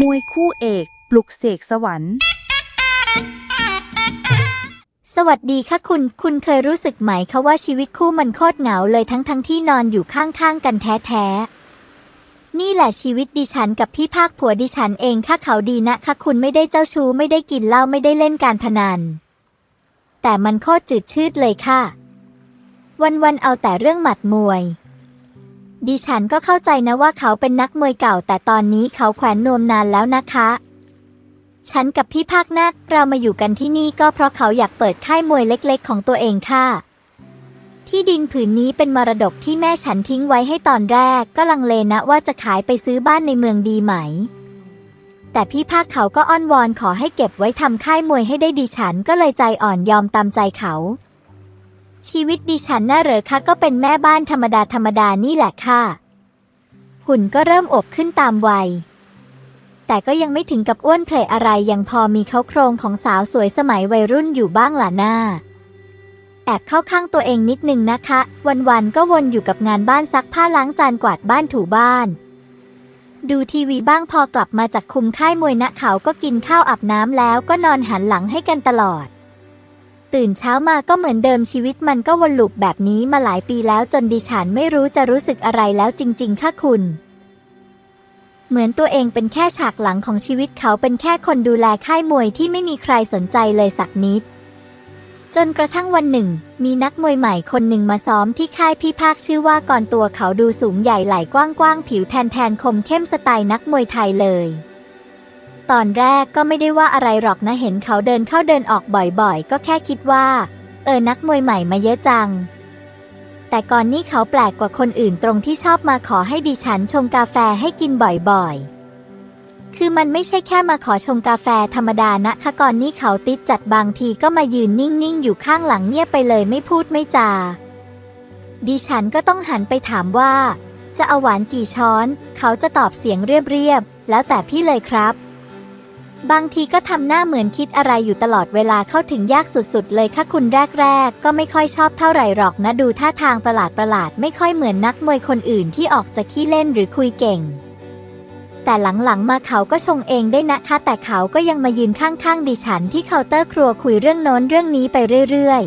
มวยคู่เอก ปลุกเสกสวรรค์ สวัสดีค่ะคุณ คุณเคยรู้สึกไหมคะว่าชีวิตคู่มันโคตรเหงาเลยทั้งทั้งที่นอนอยู่ข้างๆกันแท้ๆ นี่แหละชีวิตดิฉันกับพี่ภาคผัวดิฉันเองค่ะเขาดีนะค่ะคุณไม่ได้เจ้าชู้ไม่ได้กินเหล้าไม่ได้เล่นการพนัน แต่มันโคตรจืดชืดเลยค่ะ วันๆเอาแต่เรื่องหมัดมวย ดิฉันก็เข้าใจนะว่าเขาเป็นนักมวยเก่า แต่ตอนนี้เขาแขวนนวมนานแล้วนะคะ ฉันกับพี่ภาคนักเรามาอยู่กันที่นี่ก็เพราะเขาอยากเปิดค่ายมวยเล็กๆ ของตัวเองค่ะ ที่ดินผืนนี้เป็นมรดกที่แม่ฉันทิ้งไว้ให้ตอนแรก ก็ลังเลนะว่าจะขายไปซื้อบ้านในเมืองดีไหม แต่พี่ภาคเขาก็อ้อนวอนขอให้เก็บไว้ทำค่ายมวยให้ได้ดิฉันก็เลยใจอ่อนยอมตามใจเขา ชีวิตดิฉันน่าเหรอคะก็เป็นแม่บ้านธรรมดาธรรมดานี่แหละค่ะ หุ่นก็เริ่มอบขึ้นตามวัย แต่ก็ยังไม่ถึงกับอ้วนเพลอะไรยังพอมีเขาโครงของสาวสวยสมัยวัยรุ่นอยู่บ้างล่ะหน้า แอบเข้าข้างตัวเองนิดนึงนะคะ วันๆก็วนอยู่กับงานบ้านซักผ้าล้างจานกวาดบ้านถูบ้านดูทีวีบ้างพอกลับมาจากคุมค่ายมวยนะเขาก็กินข้าวอาบน้ำแล้วก็นอนหันหลังให้กันตลอด ตื่นเช้ามาก็เหมือนเดิมชีวิตมันก็วนลูปแบบนี้มาหลายปีแล้วจนดิฉันไม่รู้จะรู้สึกอะไรแล้วจริง ๆ ค่ะคุณ เหมือนตัวเองเป็นแค่ฉากหลังของชีวิตเขาเป็นแค่คนดูแลค่ายมวยที่ไม่มีใครสนใจเลยสักนิด จนกระทั่งวันหนึ่ง มีนักมวยใหม่คนหนึ่งมาซ้อมที่ค่ายพี่ภาคชื่อว่าก่อนตัวเขาดูสูงใหญ่ไหล่กว้างๆผิวแทนๆคมเข้มสไตล์นักมวยไทยเลย ตอนแรกก็ไม่ได้ว่าอะไรหรอกนะเห็นเขาเดินเข้าเดินออกบ่อยๆ ก็แค่คิดว่า เออนักมวยใหม่มาเยอะจัง แต่ก่อนนี้เขาแปลกกว่าคนอื่นตรงที่ชอบมาขอให้ดิฉันชงกาแฟให้กินบ่อยๆคือมันไม่ใช่แค่มาขอชงกาแฟธรรมดานะคะก่อนนี้เขาติดจัดบางทีก็มายืนนิ่ง ๆ อยู่ข้างหลังเงียบไปเลยไม่พูดไม่จา ดิฉันก็ต้องหันไปถามว่า จะเอาหวานกี่ช้อน เขาจะตอบเสียงเรียบ ๆ แล้วแต่พี่เลยครับ บางทีก็ทำหน้าเหมือนคิดอะไรอยู่ตลอดเวลาเข้าถึงยากสุดๆ เลยค่ะคุณแรกๆ ก็ไม่ค่อยชอบเท่าไหร่หรอกนะดูท่าทางประหลาดๆไม่ค่อยเหมือนนักมวยคนอื่นที่ออกจะขี้เล่นหรือคุยเก่ง แต่หลังๆมาเขาก็ชงเองได้นะคะแต่เขาก็ยังมายืนข้างๆดิฉันที่เคาน์เตอร์ครัวคุยเรื่องโน้นเรื่องนี้ไปเรื่อย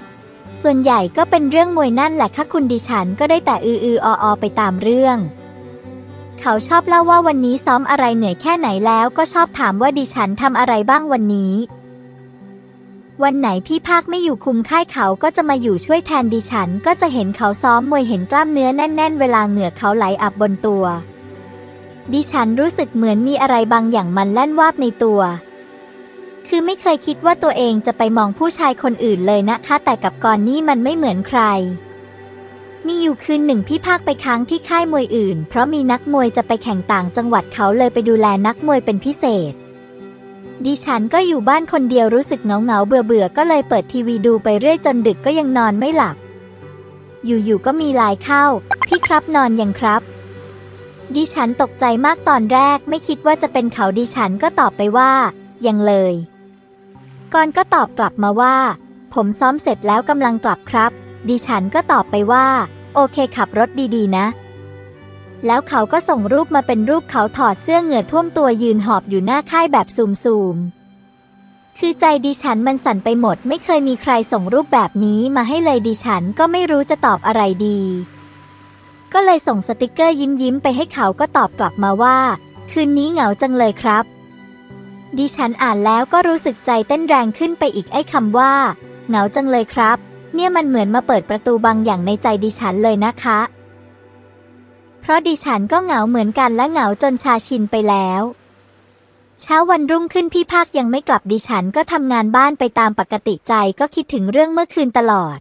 ๆส่วนใหญ่ก็เป็นเรื่องมวยนั่นแหละค่ะคุณดิฉันก็ได้แต่อืออออไปตามเรื่อง เขาชอบเล่าว่าวันนี้ซ้อมอะไรเหนื่อยแค่ไหนแล้วก็ชอบถามว่าดิฉันทำอะไรบ้างวันนี้ วันไหนพี่ภาคไม่อยู่คุมค่ายเขาก็จะมาอยู่ช่วยแทนดิฉัน ก็จะเห็นเขาซ้อมมวยเห็นกล้ามเนื้อแน่น ๆ เวลาเหงื่อเขาไหลอับบนตัว ดิฉันรู้สึกเหมือนมีอะไรบางอย่างมันแล่นวาบในตัว คือไม่เคยคิดว่าตัวเองจะไปมองผู้ชายคนอื่นเลยนะคะ แต่กับกอนนี่มันไม่เหมือนใคร มีอยู่คืนหนึ่งพี่ภาคไปค้างที่ค่ายมวยอื่น เพราะมีนักมวยจะไปแข่งต่างจังหวัดเขาเลยไปดูแลนักมวยเป็นพิเศษ ดิฉันก็อยู่บ้านคนเดียวรู้สึกเงาเงาเบื่อเบื่อก็เลยเปิดทีวีดูไปเรื่อยจนดึกก็ยังนอนไม่หลับ อยู่ๆก็มีไลน์เข้า พี่ครับนอนยังครับ ดิฉันตกใจมากตอนแรกไม่คิดว่าจะเป็นเขาดิฉันก็ตอบไปว่า ยังเลยก่อนก็ตอบกลับมาว่า ผมซ้อมเสร็จแล้วกำลังกลับครับ ดิฉันก็ตอบไปว่า โอเคขับรถดีๆ นะ แล้วเขาก็ส่งรูปมาเป็นรูปเขาถอดเสื้อเหงื่อท่วมตัวยืนหอบอยู่หน้าค่ายแบบซูมๆ คือใจดิฉันมันสั่นไปหมด ไม่เคยมีใครส่งรูปแบบนี้มาให้เลยดิฉันก็ไม่รู้จะตอบอะไรดี ก็เลยส่งสติกเกอร์ยิ้มยิ้มๆไปให้เขาก็ตอบกลับมาว่า คืนนี้เหงาจังเลยครับ ดิฉันอ่านแล้วก็รู้สึกใจเต้นแรงขึ้นไปอีกไอ้คำว่า เหงาจังเลยครับ เนี่ยมันเหมือนมาเปิดประตูบางอย่างในใจดิฉันเลยนะคะ เพราะดิฉันก็เหงาเหมือนกันและเหงาจนชาชินไปแล้ว เช้าวันรุ่งขึ้นพี่ภาคยังไม่กลับดิฉันก็ทำงานบ้านไปตามปกติใจก็คิดถึงเรื่องเมื่อคืนตลอด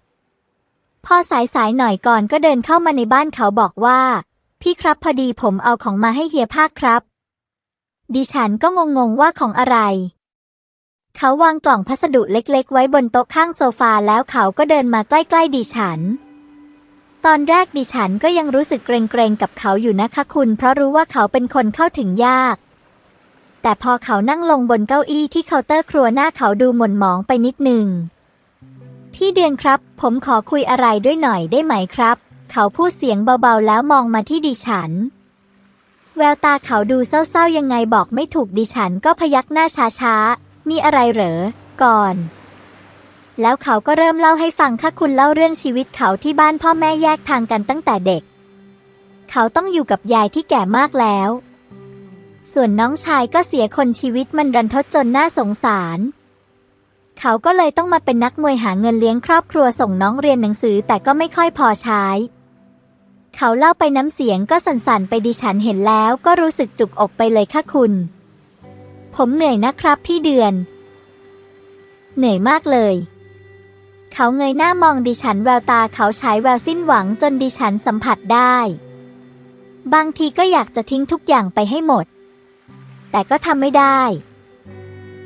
พอสายสายหน่อยก่อนก็เดินเข้ามาในบ้านเขาบอกว่า พี่ครับพอดีผมเอาของมาให้เฮียภาคครับ ดิฉันก็งงๆว่าของอะไร เขาวางกล่องพัสดุเล็กๆ ไว้บนโต๊ะข้างโซฟาแล้วเขาก็เดินมาใกล้ๆดิฉัน ตอนแรกดิฉันก็ยังรู้สึกเกรงๆกับเขาอยู่นะคะคุณ เพราะรู้ว่าเขาเป็นคนเข้าถึงยาก แต่พอเขานั่งลงบนเก้าอี้ที่เคาน์เตอร์ครัวหน้าเขาดูหม่นหมองไปนิดหนึ่งพี่เดือนครับ ผมขอคุยอะไรด้วยหน่อยได้ไหมครับ เขาพูดเสียงเบาๆ แล้วมองมาที่ดิฉัน แววตาเขาดูเศร้าๆ ยังไงบอกไม่ถูกดิฉันก็พยักหน้าช้าๆ มีอะไรเหรอ ก่อน แล้วเขาก็เริ่มเล่าให้ฟังค่ะคุณเล่าเรื่องชีวิตเขาที่บ้านพ่อแม่แยกทางกันตั้งแต่เด็ก เขาต้องอยู่กับยายที่แก่มากแล้ว ส่วนน้องชายก็เสียคนชีวิตมันรันทดจนน่าสงสาร เขาก็เลยต้องมาเป็นนักมวยหาเงินเลี้ยงครอบครัวส่งน้องเรียนหนังสือแต่ก็ไม่ค่อยพอใช้ เขาเล่าไปน้ำเสียงก็สั่นๆไปดิฉันเห็นแล้วก็รู้สึกจุกอกไปเลยค่ะคุณ ผมเหนื่อยนะครับพี่เดือน เหนื่อยมากเลย เขาเงยหน้ามองดิฉันแววตาเขาใช้แววสิ้นหวังจนดิฉันสัมผัสได้ บางทีก็อยากจะทิ้งทุกอย่างไปให้หมด แต่ก็ทำไม่ได้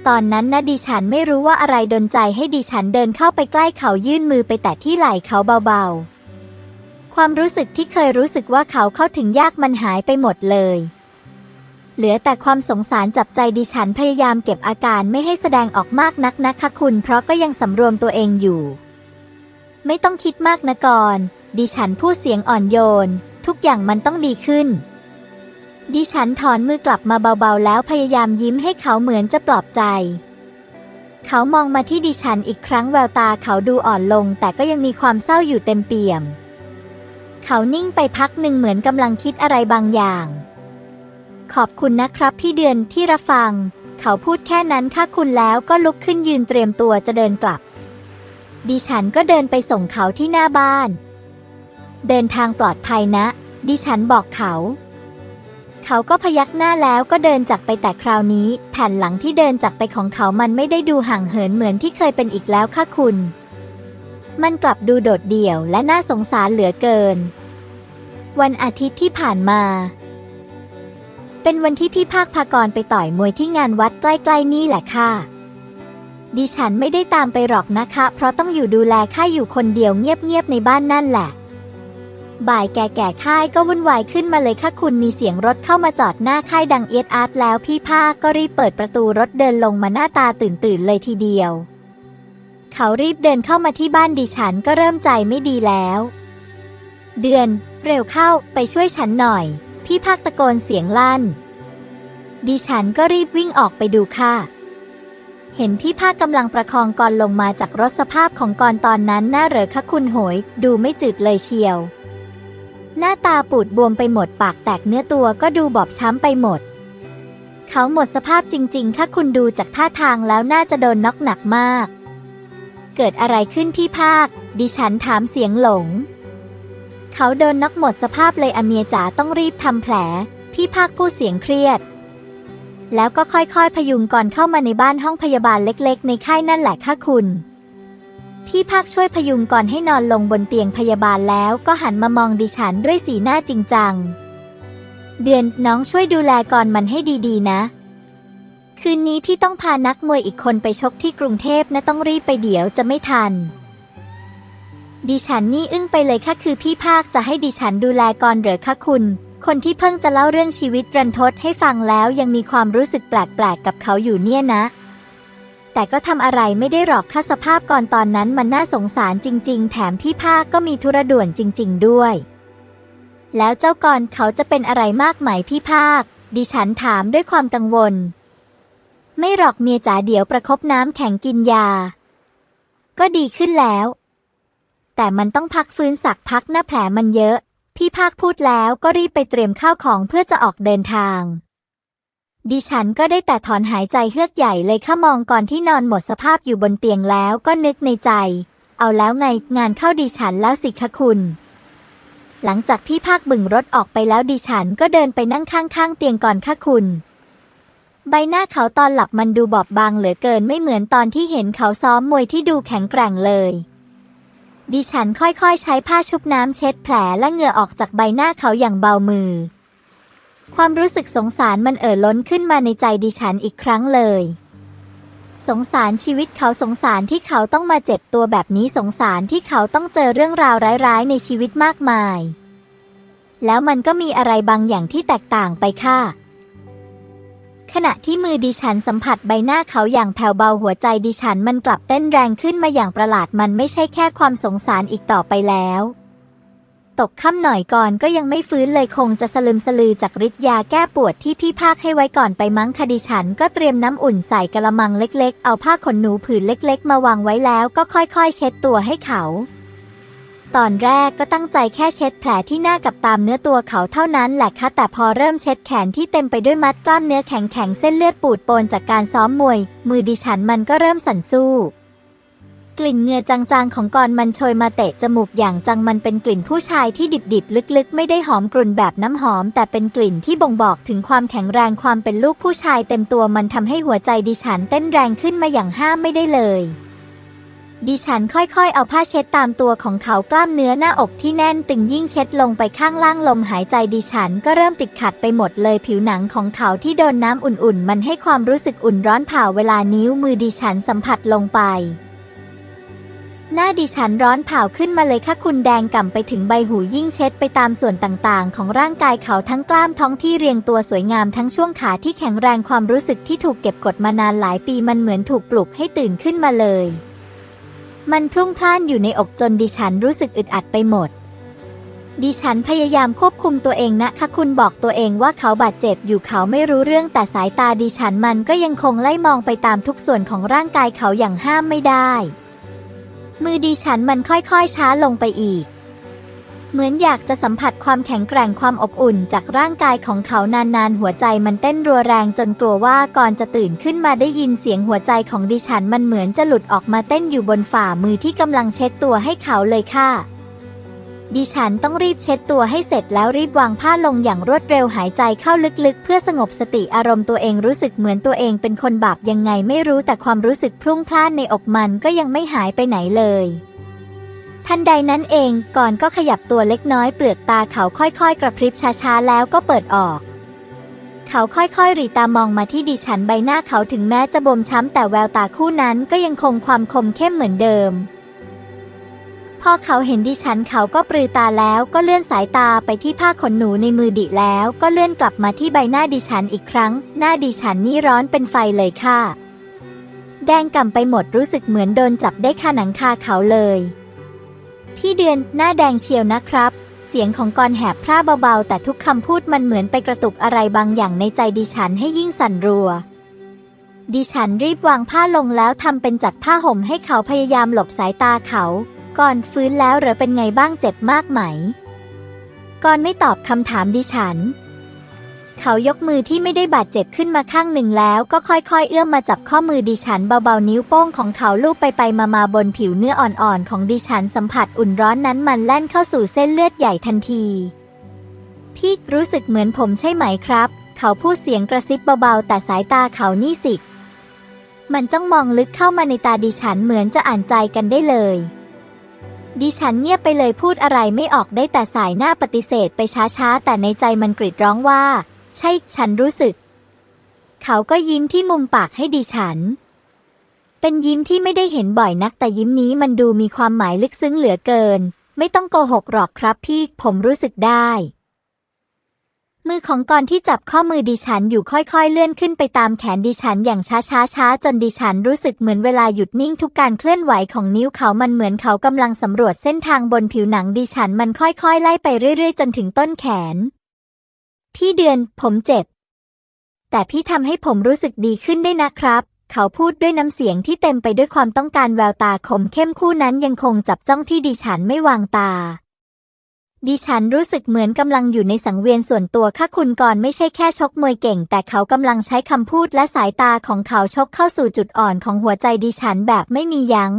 ตอนนั้นนะดิฉันไม่รู้ว่าอะไรดนใจให้ดิฉันเดินเข้าไปใกล้เขายื่นมือไปแตะที่ไหล่เขาเบาๆ ความรู้สึกที่เคยรู้สึกว่าเขาเข้าถึงยากมันหายไปหมดเลย เหลือแต่ความสงสารจับใจดิฉันพยายามเก็บอาการไม่ให้แสดงออกมากนักนะคะคุณ เพราะก็ยังสำรวมตัวเองอยู่ ไม่ต้องคิดมากนะก่อน ดิฉันพูดเสียงอ่อนโยน ทุกอย่างมันต้องดีขึ้น ดิฉันถอนมือกลับมาเบาๆ แล้วพยายามยิ้มให้เขาเหมือนจะปลอบใจ เขามองมาที่ดิฉันอีกครั้งแววตาเขาดูอ่อนลง แต่ก็ยังมีความเศร้าอยู่เต็มเปี่ยม เขานิ่งไปพักหนึ่งเหมือนกำลังคิดอะไรบางอย่าง ขอบคุณนะครับพี่เดือนที่รับฟัง เขาพูดแค่นั้นค่ะคุณแล้วก็ลุกขึ้นยืนเตรียมตัวจะเดินกลับ ดิฉันก็เดินไปส่งเขาที่หน้าบ้าน เดินทางปลอดภัยนะ ดิฉันบอกเขา เขาก็พยักหน้าแล้วก็เดินจากไปแต่คราวนี้ แผ่นหลังที่เดินจากไปของเขามันไม่ได้ดูห่างเหินเหมือนที่เคยเป็นอีกแล้วค่ะคุณ มันกลับดูโดดเดี่ยวและน่าสงสารเหลือเกิน วันอาทิตย์ที่ผ่านมา เป็นวันที่พี่ภาคพากรไปต่อยมวยที่งานวัดใกล้ๆนี่แหละค่ะ ดิฉันไม่ได้ตามไปหรอกนะคะ เพราะต้องอยู่ดูแลค่ายอยู่คนเดียวเงียบๆในบ้านนั่นแหละ บ่ายแก่ๆค่ายก็วุ่นวายขึ้นมาเลยค่ะคุณมีเสียงรถเข้ามาจอดหน้าค่ายดังเอียดอาร์ตแล้วพี่ภาคก็รีบเปิดประตูรถเดินลงมาหน้าตาตื่นตื่นๆเลยทีเดียว เขารีบเดินเข้ามาที่บ้านดิฉันก็เริ่มใจไม่ดีแล้ว เดือน เร็วเข้าไปช่วยฉันหน่อย พี่ภาคตะโกนเสียงลั่น ดิฉันก็รีบวิ่งออกไปดูค่ะ เห็นพี่ภาคกำลังประคองกรลงมาจากรถสภาพของกรตอนนั้นน่าเหรอคะคุณโหย ดูไม่จืดเลยเชียว หน้าตาปูดบวมไปหมดปากแตกเนื้อตัวก็ดูบอบช้ำไปหมด เขาหมดสภาพจริง ๆ ถ้าคุณดูจากท่าทางแล้วน่าจะโดนน็อกหนักมาก เกิดอะไรขึ้นพี่ภาค ดิฉันถามเสียงหลง เขาโดนน็อกหมดสภาพเลยอเมียจ๋าต้องรีบทำแผล พี่ภาคพูดเสียงเครียด แล้วก็ค่อยๆ พยุงก่อนเข้ามาในบ้านห้องพยาบาลเล็กๆ ในค่ายนั่นแหละค่ะคุณ พี่ภาคช่วยพยุงก่อนให้นอนลงบนเตียงพยาบาลแล้วก็หันมามองดิฉันด้วยสีหน้าจริงจัง เดือนน้องช่วยดูแลก่อนมันให้ดีๆ นะ คืนนี้พี่ต้องพานักมวยอีกคนไปชกที่กรุงเทพนะต้องรีบไปเดี๋ยวจะไม่ทัน ดิฉันนี่อึ้งไปเลยค่ะคือพี่ภาคจะให้ดิฉันดูแลก่อนเหรอคะคุณ คนที่เพิ่งจะเล่าเรื่องชีวิตรันทดให้ฟังแล้วยังมีความรู้สึกแปลกๆกับเขาอยู่เนี่ยนะ แต่ก็ทำอะไรไม่ได้หรอกค่ะสภาพก่อนตอนนั้นมันน่าสงสารจริง ๆ แถมพี่ภาคก็มีธุระด่วนจริง ๆ ด้วย แล้วเจ้ากรเขาจะเป็นอะไรมากไหมพี่ภาค ดิฉันถามด้วยความกังวล ไม่หรอกเมียจ๋าเดี๋ยวประคบน้ำแข็งกินยา ก็ดีขึ้นแล้ว แต่มันต้องพักฟื้นสักพักหน้าแผลมันเยอะ พี่ภาคพูดแล้วก็รีบไปเตรียมข้าวของเพื่อจะออกเดินทาง ดิฉันก็ได้แต่ถอนหายใจเฮือกใหญ่เลยข้ามองก่อนที่นอนหมดสภาพอยู่บนเตียงแล้วก็นึกในใจ เอาแล้วไงงานเข้าดิฉันแล้วสิคะคุณหลังจากพี่ภาคบึงรถออกไปแล้วดิฉันก็เดินไปนั่งข้างๆเตียงก่อนค่ะคุณ ใบหน้าเขาตอนหลับมันดูบอบบางเหลือเกินไม่เหมือนตอนที่เห็นเขาซ้อมมวยที่ดูแข็งแกร่งเลย ดิฉันค่อยๆ ใช้ผ้าชุบน้ำเช็ดแผลและเหงื่อออกจากใบหน้าเขาอย่างเบามือ ความรู้สึกสงสารมันเอ่อล้นขึ้นมาในใจดิฉันอีกครั้งเลย สงสารชีวิตเขาสงสารที่เขาต้องมาเจ็บตัวแบบนี้สงสารที่เขาต้องเจอเรื่องราวร้ายๆ ในชีวิตมากมาย แล้วมันก็มีอะไรบางอย่างที่แตกต่างไปค่ะ ขณะที่มือดิฉันสัมผัสใบหน้าเขาอย่างแผ่วเบาหัวใจดิฉันมันกลับเต้นแรงขึ้นมาอย่างประหลาดมันไม่ใช่แค่ความสงสารอีกต่อไปแล้ว ตกค่ำหน่อยก่อนก็ยังไม่ฟื้นเลยคงจะสลึมสลือจากฤทธิ์ยาแก้ปวดที่พี่ภาคให้ไว้ก่อนไปมั้งคดีฉันก็เตรียมน้ำอุ่นใส่กระมังเล็กๆ เอาผ้าขนหนูผืนเล็ก ๆ มาวางไว้แล้วก็ค่อยๆ เช็ดตัวให้เขา ตอนแรกก็ตั้งใจแค่เช็ดแผลที่หน้ากับตามเนื้อตัวเขาเท่านั้นแหละค่ะแต่พอเริ่มเช็ดแขนที่เต็มไปด้วยมัดกล้ามเนื้อแข็งๆเส้นเลือดปูดโปนจากการซ้อมมวย มือดิฉันมันก็เริ่มสั่นสู้กลิ่นเงือจางๆ ของกอนมันโชยมาเตะจมูกอย่างจังมันเป็นกลิ่นผู้ชายที่ดิบๆ ลึกๆ ไม่ได้หอมกรุ่นแบบน้ำหอม แต่เป็นกลิ่นที่บ่งบอกถึงความแข็งแรงความเป็นลูกผู้ชายเต็มตัวมันทำให้หัวใจดิฉันเต้นแรงขึ้นมาอย่างห้ามไม่ได้เลย ดิฉันค่อยๆ เอาผ้าเช็ดตามตัวของเขากล้ามเนื้อหน้าอกที่แน่นตึงยิ่งเช็ดลงไปข้างล่างลมหายใจดิฉันก็เริ่มติดขัดไปหมดเลยผิวหนังของเขาที่โดนน้ำอุ่นๆ มันให้ความรู้สึกอุ่นร้อนเผาเวลานิ้วมือดิฉันสัมผัสลงไป หน้าดิฉันร้อนเผาขึ้นมาเลยค่ะคุณแดงก่ำไปถึงใบหูยิ่งเช็ดไปตามส่วนต่างๆ ของร่างกายเขาทั้งกล้ามท้องที่เรียงตัวสวยงามทั้งช่วงขาที่แข็งแรงความรู้สึกที่ถูกเก็บกดมานานหลายปีมันเหมือนถูกปลุกให้ตื่นขึ้นมาเลย มันพรุ่งพล่านอยู่ในอกจนดิฉันรู้สึกอึดอัดไปหมด ดิฉันพยายามควบคุมตัวเองนะคะคุณบอกตัวเองว่าเขาบาดเจ็บอยู่เขาไม่รู้เรื่องแต่สายตาดิฉันมันก็ยังคงไล่มองไปตามทุกส่วนของร่างกายเขาอย่างห้ามไม่ได้ มือดิฉันมันค่อยๆช้าลงไปอีก เหมือนอยากจะสัมผัสความแข็งแกร่งความอบอุ่นจากร่างกายของเขานานๆ หัวใจมันเต้นรัวแรงจนกลัวว่าก่อนจะตื่นขึ้นมาได้ยินเสียงหัวใจของดิฉันมันเหมือนจะหลุดออกมาเต้นอยู่บนฝ่ามือที่กำลังเช็ดตัวให้เขาเลยค่ะ ดิฉันต้องรีบเช็ดตัวให้เสร็จแล้วรีบวางผ้าลงอย่างรวดเร็วหายใจเข้าลึกๆ เพื่อสงบสติอารมณ์ตัวเองรู้สึกเหมือนตัวเองเป็นคนบาปยังไงไม่รู้แต่ความรู้สึกพรุ่งพล่านในอกมันก็ยังไม่หายไปไหนเลย ทันใดนั้นเองก่อนก็ขยับตัวเล็กน้อยเปลือกตาเขาค่อยๆ กระพริบช้าๆ แล้วก็เปิดออก เขาค่อยๆ รีตามองมาที่ดิฉันใบหน้าเขาถึงแม้จะบวมช้ำแต่แววตาคู่นั้นก็ยังคงความคมเข้มเหมือนเดิม พอเขาเห็นดิฉันเขาก็ปรือตาแล้วก็เลื่อนสายตาไปที่ผ้าขนหนูในมือดิแล้วก็เลื่อนกลับมาที่ใบหน้าดิฉันอีกครั้ง หน้าดิฉันนี่ร้อนเป็นไฟเลยค่ะ แดงก่ำไปหมดรู้สึกเหมือนโดนจับได้คาหนังคาเขาเลย พี่เดือนหน้าแดงเชียวนะครับ เสียงของกรแหบพร่าเบาๆ แต่ทุกคำพูดมันเหมือนไปกระตุกอะไรบางอย่างในใจดิฉันให้ยิ่งสั่นรัว ดิฉันรีบวางผ้าลงแล้วทำเป็นจัดผ้าห่มให้เขาพยายามหลบสายตาเขา ก่อนฟื้นแล้วหรือเป็นไงบ้างเจ็บมากไหมก่อนไม่ตอบคำถามดิฉัน เขายกมือที่ไม่ได้บาดเจ็บขึ้นมาข้างหนึ่งแล้วก็ค่อยๆ เอื้อมมาจับข้อมือดิฉันเบาๆ นิ้วโป้งของเขาลูบไปไปมามาบนผิวเนื้ออ่อนๆ ของดิฉันสัมผัสอุ่นร้อนนั้นมันแล่นเข้าสู่เส้นเลือดใหญ่ทันที พี่รู้สึกเหมือนผมใช่ไหมครับ เขาพูดเสียงกระซิบเบาๆ แต่สายตาเขานี่สิ มันจ้องมองลึกเข้ามาในตาดิฉันเหมือนจะอ่านใจกันได้เลยดิฉันเงียบไปเลยพูดอะไรไม่ออกได้แต่สายหน้าปฏิเสธไปช้าๆ แต่ในใจมันกรีดร้องว่า ใช่ ฉันรู้สึก เขาก็ยิ้มที่มุมปากให้ดิฉัน เป็นยิ้มที่ไม่ได้เห็นบ่อยนักแต่ยิ้มนี้มันดูมีความหมายลึกซึ้งเหลือเกิน ไม่ต้องโกหกหรอกครับพี่ ผมรู้สึกได้ มือของกอนที่จับข้อมือดิฉันอยู่ค่อยๆเลื่อนขึ้นไปตามแขนดิฉันอย่างช้าช้าช้าๆจนดิฉันรู้สึกเหมือนเวลาหยุดนิ่งทุกการเคลื่อนไหวของนิ้วเขามันเหมือนเขากำลังสำรวจเส้นทางบนผิวหนังดิฉันมันค่อยๆ ไล่ไปเรื่อยๆ จนถึงต้นแขน พี่เดือนผมเจ็บ แต่พี่ทำให้ผมรู้สึกดีขึ้นได้นะครับ เขาพูดด้วยน้ำเสียงที่เต็มไปด้วยความต้องการแววตาคมเข้มคู่นั้นยังคงจับจ้องที่ดิฉันไม่วางตา ดิฉันรู้สึกเหมือนกำลังอยู่ในสังเวียนส่วนตัวค่ะคุณกรไม่ใช่แค่ชกมวยเก่ง แต่เขากำลังใช้คำพูดและสายตาของเขาชกเข้าสู่จุดอ่อนของหัวใจดิฉันแบบไม่มียัง้ง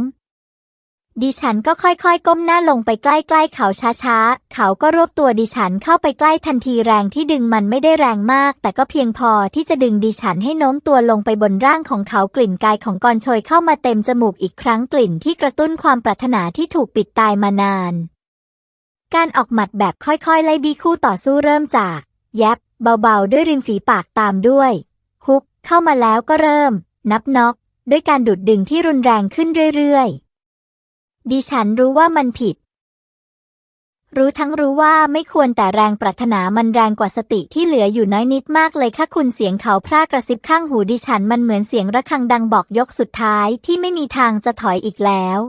ดิฉันก็ค่อยๆ ก้มหน้าลงไปใกล้ๆ เขาช้าๆ เขาก็รวบตัวดิฉันเข้าไปใกล้ทันทีแรงที่ดึงมันไม่ได้แรงมาก แต่ก็เพียงพอที่จะดึงดิฉันให้โน้มตัวลงไปบนร่างของเขากลิ่นกายของกรโชยเข้ามาเต็มจมูกอีกครั้งกลิ่นที่กระตุ้นความปรารถนาที่ถูกปิดตายมานาน การออกหมัดแบบค่อยๆ ไล่บีคู่ต่อสู้เริ่มจาก แยบเบาๆ ด้วยริมฝีปากตามด้วยฮุกเข้ามาแล้วก็เริ่ม นับน็อกด้วยการดูดดึงที่รุนแรงขึ้นเรื่อยๆ ดิฉันรู้ว่ามันผิด รู้ทั้งรู้ว่าไม่ควรแต่แรงปรารถนามันแรงกว่าสติที่เหลืออยู่น้อยนิดมากเลยค่ะคุณเสียงเขาพร่ากระซิบข้างหูดิฉันมันเหมือนเสียงระฆังดังบอกยกสุดท้ายที่ไม่มีทางจะถอยอีกแล้ว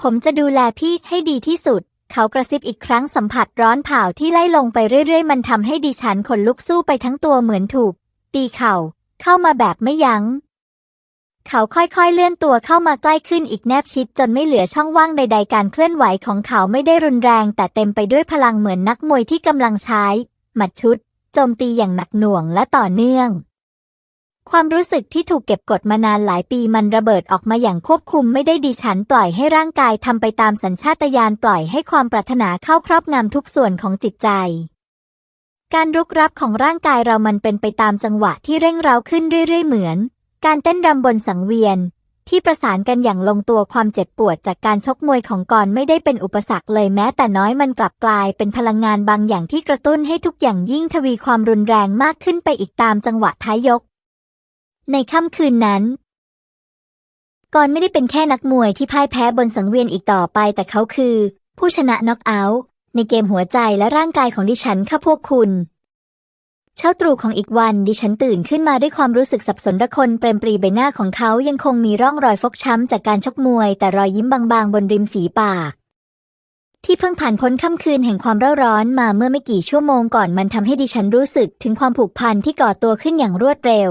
ผมจะดูแลพี่ให้ดีที่สุดเขากระซิบอีกครั้งสัมผัสร้อนเผาที่ไล่ลงไปเรื่อยๆ มันทำให้ดิฉันขนลุกสู้ไปทั้งตัวเหมือนถูก ตีเข่า เข้ามาแบบไม่ยัง้ง เขาค่อยๆเลื่อนตัวเข้ามาใกล้ขึ้นอีกแนบชิดจนไม่เหลือช่องว่างใดๆการเคลื่อนไหวของเขาไม่ได้รุนแรง แต่เต็มไปด้วยพลังเหมือนนักมวยที่กำลังใช้ หมัดชุด โจมตีอย่างหนักหน่วงและต่อเนื่อง ความรู้สึกที่ถูกเก็บกดมานานหลายปีมันระเบิดออกมาอย่างควบคุมไม่ได้ดิฉันปล่อยให้ร่างกายทำไปตามสัญชาตญาณปล่อยให้ความปรารถนาเข้าครอบงำทุกส่วนของจิตใจการรุกรับของร่างกายเรามันเป็นไปตามจังหวะที่เร่งเร้าขึ้นเรื่อยๆ เหมือน การเต้นรำบนสังเวียน ที่ประสานกันอย่างลงตัวความเจ็บปวดจากการชกมวยของกรไม่ได้เป็นอุปสรรคเลยแม้แต่น้อยมันกลับกลายเป็นพลังงานบางอย่างที่กระตุ้นให้ทุกอย่างยิ่งทวีความรุนแรงมากขึ้นไปอีกตามจังหวะท้ายยก ในค่ำคืนนั้นกรไม่ได้เป็นแค่นักมวยที่พ่ายแพ้บนสังเวียนอีกต่อไปแต่เขาคือ ผู้ชนะน็อกเอาท์ในเกมหัวใจและร่างกายของดิฉันค่ะพวกคุณ เช้าตรู่ของอีกวันดิฉันตื่นขึ้นมาด้วยความรู้สึกสับสนระคนเปรมปรีใบหน้าของเขายังคงมีร่องรอยฟกช้ำจากการชกมวย แต่รอยยิ้มบางๆ บนริมฝีปาก ที่เพิ่งผ่านพ้นค่ำคืนแห่งความเร่าร้อนมาเมื่อไม่กี่ชั่วโมงก่อนมันทำให้ดิฉันรู้สึกถึงความผูกพันที่ก่อตัวขึ้นอย่างรวดเร็ว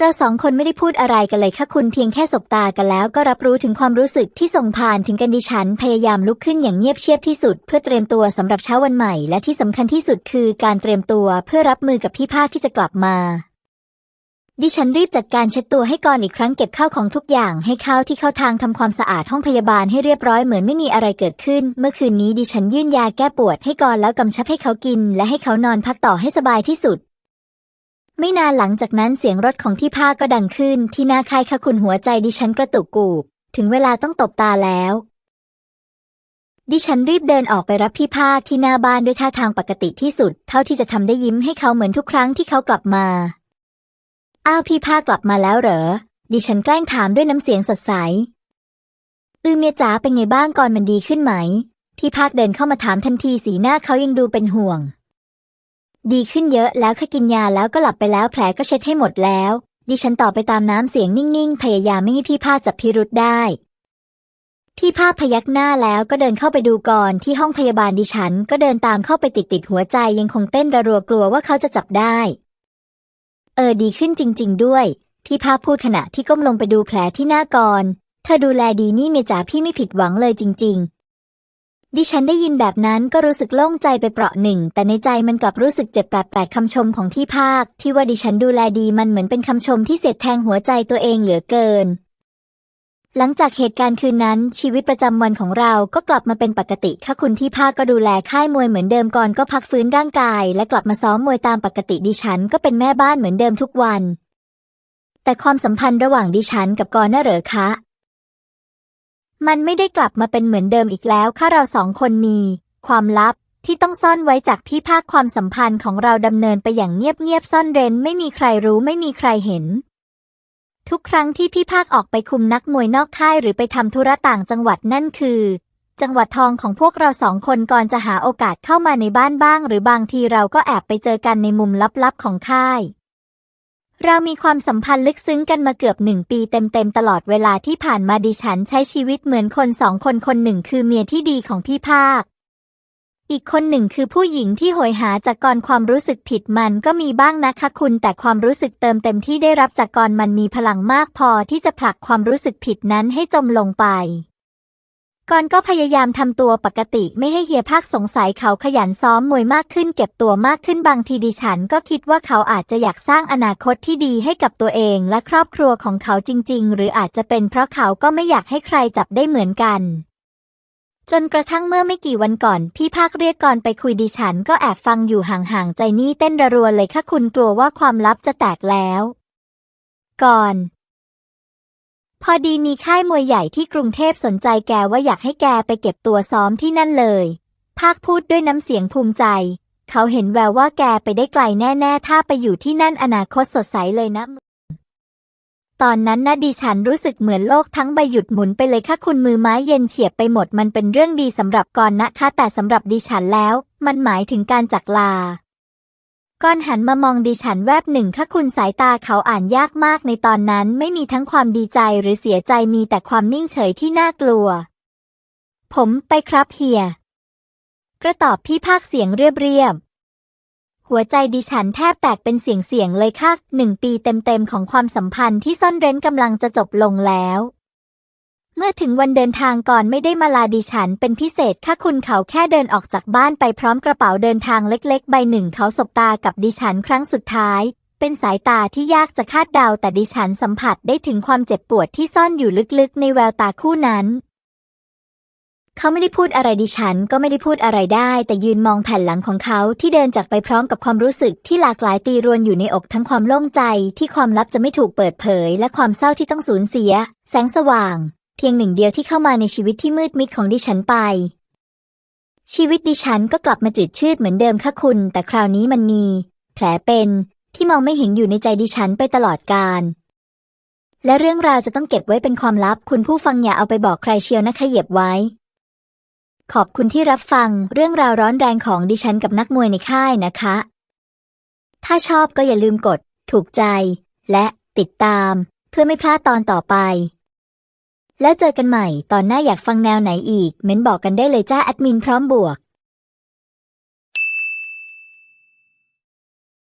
เราสองคนไม่ได้พูดอะไรกันเลยค่ะคุณเพียงแค่สบตากันแล้วก็รับรู้ถึงความรู้สึกที่ส่งผ่านถึงกันดิฉัน พยายามลุกขึ้นอย่างเงียบเชียบที่สุด เพื่อเตรียมตัวสำหรับเช้าวันใหม่ และที่สำคัญที่สุดคือการเตรียมตัวเพื่อรับมือกับพี่ภาคที่จะกลับมา ดิฉันรีบจัดการเช็ดตัวให้ก่อนอีกครั้งเก็บข้าวของทุกอย่าง ให้เข้าที่เข้าทางทำความสะอาดห้องพยาบาลให้เรียบร้อยเหมือนไม่มีอะไรเกิดขึ้น เมื่อคืนนี้ดิฉันยื่นยาแก้ปวดให้ก่อนแล้วกำชับให้เขากิน และให้เขานอนพักต่อให้สบายที่สุด ไม่นานหลังจากนั้นเสียงรถของที่ภาคก็ดังขึ้นที่หน้าค่ายคะคุณหัวใจดิฉันกระตุกกูกถึงเวลาต้องตบตาแล้ว ดิฉันรีบเดินออกไปรับพี่ภาคที่หน้าบ้านด้วยท่าทางปกติที่สุด เท่าที่จะทำได้ยิ้มให้เขาเหมือนทุกครั้งที่เขากลับมา อ้าวพี่ภาคกลับมาแล้วเหรอ ดิฉันแกล้งถามด้วยน้ำเสียงสดใส อือเมียจ๋าเป็นไงบ้างก่อนมันดีขึ้นไหมที่ภาคเดินเข้ามาถามทันทีสีหน้าเขายังดูเป็นห่วง ดีขึ้นเยอะแล้วค่ะกินยาแล้วก็หลับไปแล้วแผลก็เช็ดให้หมดแล้ว ดิฉันตอบไปตามน้ำเสียงนิ่งๆ พยายามไม่ให้พี่ภาคจับพิรุษได้ พี่ภาคพยักหน้าแล้วก็เดินเข้าไปดูก่อนที่ห้องพยาบาลดิฉัน ก็เดินตามเข้าไปติดติดๆหัวใจยังคงเต้นระรัวกลัวว่าเขาจะจับได้ เออดีขึ้นจริง ๆ ด้วย พี่ภาคพูดขณะที่ก้มลงไปดูแผลที่หน้ากรเธอดูแลดีนี่เมียจ๋าพี่ไม่ผิดหวังเลยจริง ๆ ดิฉันได้ยินแบบนั้นก็รู้สึกโล่งใจไปเปราะหนึ่ง แต่ในใจมันกลับรู้สึกเจ็บแปลกๆคำชมของที่ภาค ที่ว่าดิฉันดูแลดีมันเหมือนเป็นคำชมที่เสียดแทงหัวใจตัวเองเหลือเกิน หลังจากเหตุการณ์คืนนั้น ชีวิตประจำวันของเราก็กลับมาเป็นปกติค่ะคุณที่ภาคก็ดูแลค่ายมวยเหมือนเดิมก่อนก็พักฟื้นร่างกาย และกลับมาซ้อมมวยตามปกติดิฉันก็เป็นแม่บ้านเหมือนเดิมทุกวันแต่ความสัมพันธ์ระหว่างดิฉันกับกรน่ะเหรอคะ มันไม่ได้กลับมาเป็นเหมือนเดิมอีกแล้วค่ะเราสองคนมี ความลับที่ต้องซ่อนไว้จากพี่ภาคความสัมพันธ์ของเราดำเนินไปอย่างเงียบๆซ่อนเร้นไม่มีใครรู้ไม่มีใครเห็น ทุกครั้งที่พี่ภาคออกไปคุมนักมวยนอกค่ายหรือไปทำธุระต่างจังหวัดนั่นคือ จังหวัดทองของพวกเราสองคนก่อนจะหาโอกาสเข้ามาในบ้านบ้าง หรือบางทีเราก็แอบไปเจอกันในมุมลับๆของค่าย เรามีความสัมพันธ์ลึกซึ้งกันมาเกือบหนึ่งปีเต็มๆตลอดเวลาที่ผ่านมาดิฉันใช้ชีวิตเหมือนคนสองคนคนหนึ่งคือเมียที่ดีของพี่ภาค อีกคนหนึ่งคือผู้หญิงที่โหยหาจากกรความรู้สึกผิดมันก็มีบ้างนะคะคุณ แต่ความรู้สึกเติมเต็มที่ได้รับจากกรมันมีพลังมากพอที่จะผลักความรู้สึกผิดนั้นให้จมลงไป กรก็พยายามทำตัวปกติไม่ให้เฮียภาคสงสัยเขาขยันซ้อมมวยมากขึ้นเก็บตัวมากขึ้นบางทีดิฉันก็คิดว่าเขาอาจจะอยากสร้างอนาคตที่ดีให้กับตัวเองและครอบครัวของเขาจริง ๆ หรืออาจจะเป็นเพราะเขาก็ไม่อยากให้ใครจับได้เหมือนกัน จนกระทั่งเมื่อไม่กี่วันก่อน พี่ภาคเรียกกรไปคุยดิฉันก็แอบฟังอยู่ห่างๆใจนี่เต้นระรัวเลยค่ะคุณกลัวว่าความลับจะแตกแล้ว ก่อน พอดีมีค่ายมวยใหญ่ที่กรุงเทพสนใจแกว่าอยากให้แกไปเก็บตัวซ้อมที่นั่นเลย ภาคพูดด้วยน้ำเสียงภูมิใจ เขาเห็นแววว่าแกไปได้ไกลแน่ ๆ ถ้าไปอยู่ที่นั่นอนาคตสดใสเลยนะ ตอนนั้นนะดิฉันรู้สึกเหมือนโลกทั้งใบหยุดหมุนไปเลยค่ะคุณมือไม้เย็นเฉียบไปหมดมันเป็นเรื่องดีสำหรับกรนะคะแต่สำหรับดิฉันแล้ว มันหมายถึงการจากลา ก้อนหันมามองดิฉันแวบหนึ่งค่ะคุณสายตาเขาอ่านยากมากในตอนนั้นไม่มีทั้งความดีใจหรือเสียใจมีแต่ความนิ่งเฉยที่น่ากลัว ผมไปครับเฮีย กระตอบพี่ภาคเสียงเรียบๆ หัวใจดิฉันแทบแตกเป็นเสียงเสียงเลยค่ะหนึ่งปีเต็มๆของความสัมพันธ์ที่ซ่อนเร้นกำลังจะจบลงแล้ว เมื่อถึงวันเดินทางก่อนไม่ได้มาลาดิฉันเป็นพิเศษค่ะคุณเขาแค่เดินออกจากบ้านไปพร้อมกระเป๋าเดินทางเล็กๆ ใบหนึ่งเขาสบตากับดิฉันครั้งสุดท้าย เป็นสายตาที่ยากจะคาดเดาแต่ดิฉันสัมผัสได้ถึงความเจ็บปวดที่ซ่อนอยู่ลึกๆ ในแววตาคู่นั้น เขาไม่ได้พูดอะไรดิฉันก็ไม่ได้พูดอะไรได้ แต่ยืนมองแผ่นหลังของเขาที่เดินจากไปพร้อมกับความรู้สึกที่หลากหลายตีรวนอยู่ในอกทั้งความโล่งใจ ที่ความลับจะไม่ถูกเปิดเผย และความเศร้าที่ต้องสูญเสีย แสงสว่าง เพียงหนึ่งเดียวที่เข้ามาในชีวิตที่มืดมิดของดิฉันไป ชีวิตดิฉันก็กลับมาจืดชืดเหมือนเดิมค่ะคุณ แต่คราวนี้มันมี แผลเป็นที่มองไม่เห็นอยู่ในใจดิฉันไปตลอดกาลและเรื่องราวจะต้องเก็บไว้เป็นความลับ คุณผู้ฟังอย่าเอาไปบอกใครเชียวนะคะเหยียบไว้ ขอบคุณที่รับฟังเรื่องราวร้อนแรงของดิฉันกับนักมวยในค่ายนะคะ ถ้าชอบก็อย่าลืมกด ถูกใจ และติดตาม เพื่อไม่พลาดตอนต่อไป แล้วเจอกันใหม่ตอนหน้าอยากฟังแนวไหนอีก เม้นบอกกันได้เลยจ้าแอดมินพร้อมบวก